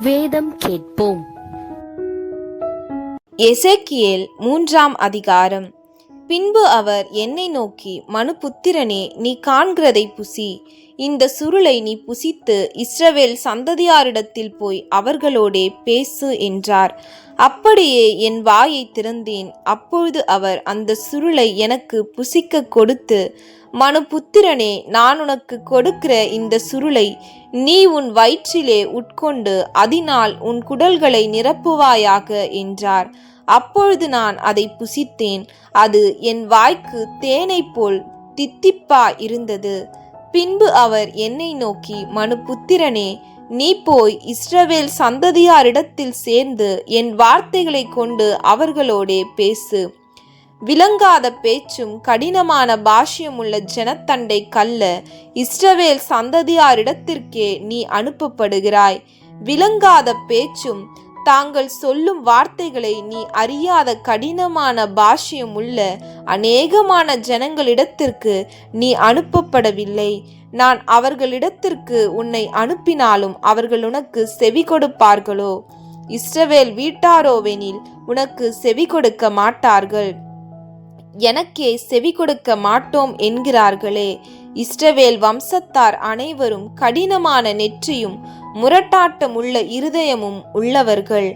வேதம் கேட்போம். எசேக்கியேல் மூன்றாம் அதிகாரம். பின்பு அவர் என்னை நோக்கி மனுபுத்திரனே நீ காண்கிறதை புசி. இந்த சுருளை நீ புசித்து இஸ்ரவேல் சந்ததியாரிடத்தில் போய் அவர்களோடே பேசு என்றார். அப்படியே என் வாயை திறந்தேன். அப்பொழுது அவர் அந்த சுருளை எனக்கு புசிக்க கொடுத்து மனுபுத்திரனே நான் உனக்கு கொடுக்கிற இந்த சுருளை நீ உன் வயிற்றிலே உட்கொண்டு அதனால் உன் குடல்களை நிரப்புவாயாக என்றார். அப்பொழுது நான் அதை புசித்தேன். அது என் வாய்க்கு தேனைப் போல் தித்திப்பா இருந்தது. பின்பு அவர் என்னை நோக்கி மனுபுத்திரனே நீ போய் இஸ்ரவேல் சந்ததியாரிடத்தில் சேர்ந்து என் வார்த்தைகளை கொண்டு அவர்களோடே பேசு. விளங்காத பேச்சும் கடினமான பாஷ்யமுள்ள ஜனத்தண்டை கல்ல இஸ்ரவேல் சந்ததியாரிடத்திற்கே நீ அனுப்பப்படுகிறாய். விளங்காத பேச்சும் தாங்கள் சொல்லும் வார்த்தைகளை நீ அறியாத கடினமான பாஷ்யம் உள்ள அநேகமான ஜனங்களிடத்திற்கு நீ அனுப்பப்படவில்லை. நான் அவர்களிடத்திற்கு உன்னை அனுப்பினாலும் அவர்கள் உனக்கு செவி கொடுப்பார்களோ? இஸ்ரவேல் வீட்டாரோவெனில் உனக்கு செவி கொடுக்க மாட்டார்கள். எனக்கே செவி கொடுக்க மாட்டோம் என்கிறார்களே. இஸ்ரவேல் வம்சத்தார் அனைவரும் கடினமான நெற்றியும் முரட்டாட்டம் உள்ள இருதயமும் உள்ளவர்கள்.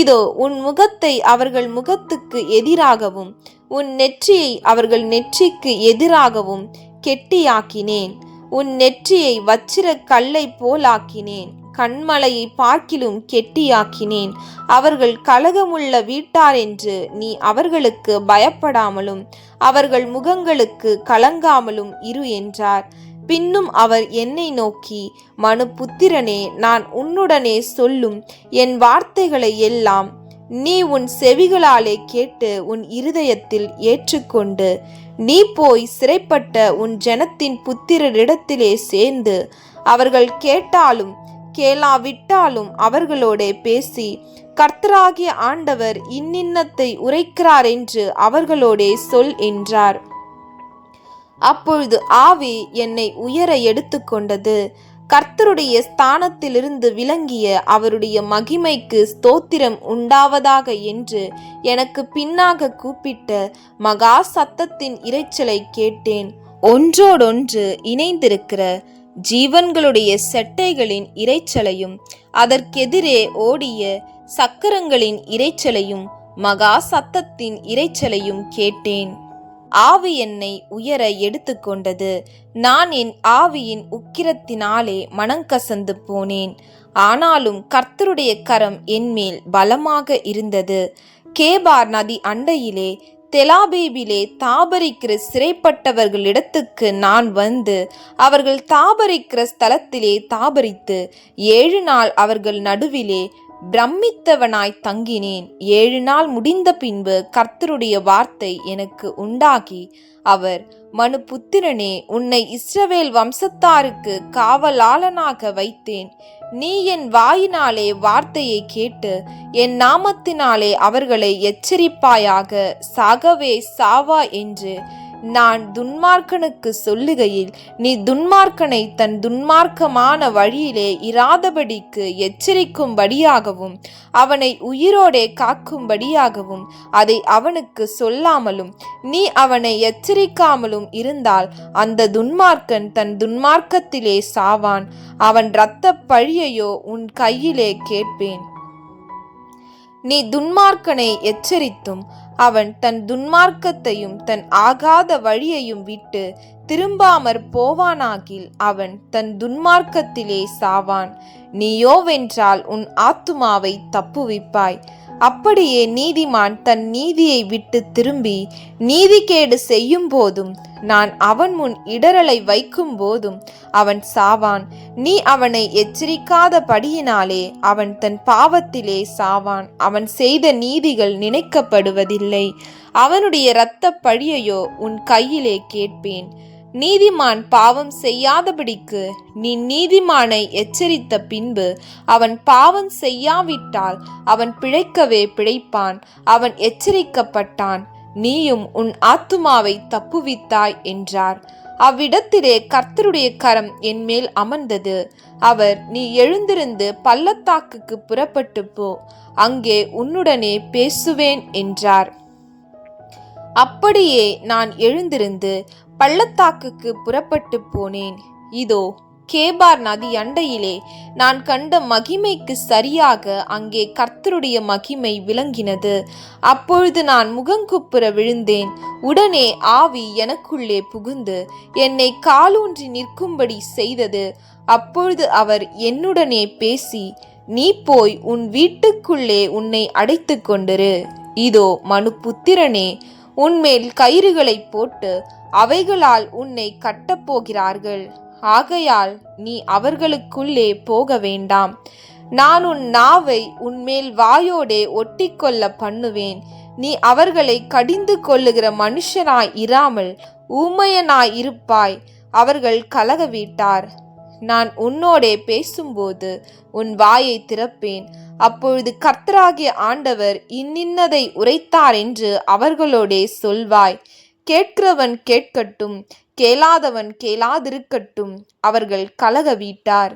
இதோ உன் முகத்தை அவர்கள் முகத்துக்கு எதிராகவும் உன் நெற்றியை அவர்கள் நெற்றிக்கு எதிராகவும் கெட்டியாக்கினேன். உன் நெற்றியை வச்சிர கல்லை போலாக்கினேன். கண்மலையை பார்க்கிலும் கெட்டியாக்கினேன். அவர்கள் கலகமுள்ள வீட்டார் என்று நீ அவர்களுக்கு பயப்படாமலும் அவர்கள் முகங்களுக்கு கலங்காமலும் இரு என்றார். பின்னும் அவர் என்னை நோக்கி மனு புத்திரனே நான் உன்னுடனே சொல்லும் என் வார்த்தைகளை எல்லாம் நீ உன் செவிகளாலே கேட்டு உன் இருதயத்தில் ஏற்றுக்கொண்டு நீ போய் சிறைப்பட்ட உன் ஜனத்தின் புத்திரரிடத்திலே சேர்ந்து அவர்கள் கேட்டாலும் கேளாவிட்டாலும் அவர்களோடே பேசி கர்த்தராகிய ஆண்டவர் இன்னின்னத்தை உரைக்கிறார் என்று அவர்களோடே சொல் என்றார். அப்பொழுது ஆவி என்னை உயர எடுத்துக்கொண்டது. கர்த்தருடைய ஸ்தானத்திலிருந்து விளங்கிய அவருடைய மகிமைக்கு ஸ்தோத்திரம் உண்டாவதாக என்று எனக்கு பின்னாக கூப்பிட்ட மகா சத்தத்தின் இரைச்சலை கேட்டேன். ஒன்றோடொன்று இணைந்திருக்கிற ஜீவன்களுடைய செட்டைகளின் இரைச்சலையும் அதற்கெதிரே ஓடிய சக்கரங்களின் இரைச்சலையும் மகா சத்தத்தின் இரைச்சலையும் கேட்டேன். ஆவி என்னை உயர எடுத்துக்கொண்டது. நான் என் ஆவியின் உக்கிரத்தினாலே மனங்கசந்து போனேன். ஆனாலும் கர்த்தருடைய கரம் என்மேல் பலமாக இருந்தது. கேபார் நதி அண்டையிலே தெலாபேபிலே தாபரிக்கிற சிறைப்பட்டவர்களிடத்துக்கு நான் வந்து அவர்கள் தாபரிக்கிற ஸ்தலத்திலே தாபரித்து ஏழு நாள் அவர்கள் நடுவிலே பிரமித்தவனாய் தங்கினேன். ஏழு நாள் முடிந்த பின்பு கர்த்தருடைய வார்த்தை எனக்கு உண்டாகி அவர் மனு புத்திரனே உன்னை இஸ்ரவேல் வம்சத்தாருக்கு காவலாளனாக வைத்தேன். நீ என் வாயினாலே வார்த்தையை கேட்டு என் நாமத்தினாலே அவர்களை எச்சரிப்பாயாக சாகவே சாவா என்று நான் துன்மார்க்கனுக்கு சொல்லுகையில் நீ துன்மார்க்கனை தன் துன்மார்க்கமான வழியிலே இராதபடிக்கு எச்சரிக்கும்படியாகவும் அவனை உயிரோடே காக்கும்படியாகவும் அதை அவனுக்கு சொல்லாமலும் நீ அவனை எச்சரிக்காமலும் இருந்தால் அந்த துன்மார்க்கன் தன் துன்மார்க்கத்திலே சாவான். அவன் இரத்த பழியையோ உன் கையிலே கேட்பேன். நீ துன்மார்க்கனை எச்சரித்தும் அவன் தன் துன்மார்க்கத்தையும் தன் ஆகாத வழியையும் விட்டு திரும்பாமற் போவானாகில் அவன் தன் துன்மார்க்கத்திலே சாவான். நீயோவென்றால் உன் ஆத்துமாவை தப்புவிப்பாய். அப்படியே நீதிமான் தன் நீதியை விட்டு திரும்பி நீதிகேடு செய்யும் போதும் நான் அவன் முன் இடரலை வைக்கும் போதும் அவன் சாவான். நீ அவனை எச்சரிக்காத படியினாலே அவன் தன் பாவத்திலே சாவான். அவன் செய்த நீதிகள் நினைக்கப்படுவதில்லை. அவனுடைய இரத்த பழியையோ உன் கையிலே கேட்பேன். நீதிமான் பாவம் செய்யாதபடிக்கு நீ நீதிமானை எச்சரித்த பின்பு அவன் பாவம் செய்யாவிட்டால் அவன் பிழைக்கவே பிழைப்பான் அவன் எச்சரிக்கப்பட்டான். நீயும் உன் ஆத்துமாவை தப்புவித்தாய் என்றார். அவ்விடத்திலே கர்த்தருடைய கரம் என் மேல் அமர்ந்தது. அவர் நீ எழுந்திருந்து பள்ளத்தாக்குக்கு புறப்பட்டு போ. அங்கே உன்னுடனே பேசுவேன் என்றார். அப்படியே நான் எழுந்திருந்து பள்ளத்தாக்குக்கு புறப்பட்டு போனேன். இதோ கேபார் நதி அண்டையிலே நான் கண்ட மகிமைக்கு சரியாக அங்கே கர்த்தருடைய மகிமை விளங்கினது. அப்பொழுது நான் முகங்குப்புற விழுந்தேன். உடனே ஆவி எனக்குள்ளே புகுந்து என்னை காலூன்றி நிற்கும்படி செய்தது. அப்பொழுது அவர் என்னுடனே பேசி நீ போய் உன் வீட்டுக்குள்ளே உன்னை அடைத்து கொண்டிரு இதோ மனுபுத்திரனே உன்மேல் கயிறுகளை போட்டு அவைகளால் உன்னை கட்டப்போகிறார்கள் ஆகையால் நீ அவர்களுக்குள்ளே போக வேண்டாம். நான் உன் நாவை உன்மேல் வாயோடே ஒட்டிக்கொள்ள பண்ணுவேன். நீ அவர்களை கடிந்து கொள்ளுகிற மனுஷனாய் இராமல் ஊமையனாய் இருப்பாய். அவர்கள் கலக வீட்டார் நான் உன்னோடே பேசும்போது உன் வாயை திறப்பேன். அப்பொழுது கர்த்தராகிய ஆண்டவர் இன்னின்னதை உரைத்தார் என்று அவர்களோடே சொல்வாய். கேட்கிறவன் கேட்கட்டும் கேளாதவன் கேளாதிருக்கட்டும் அவர்கள் கலக வீட்டார்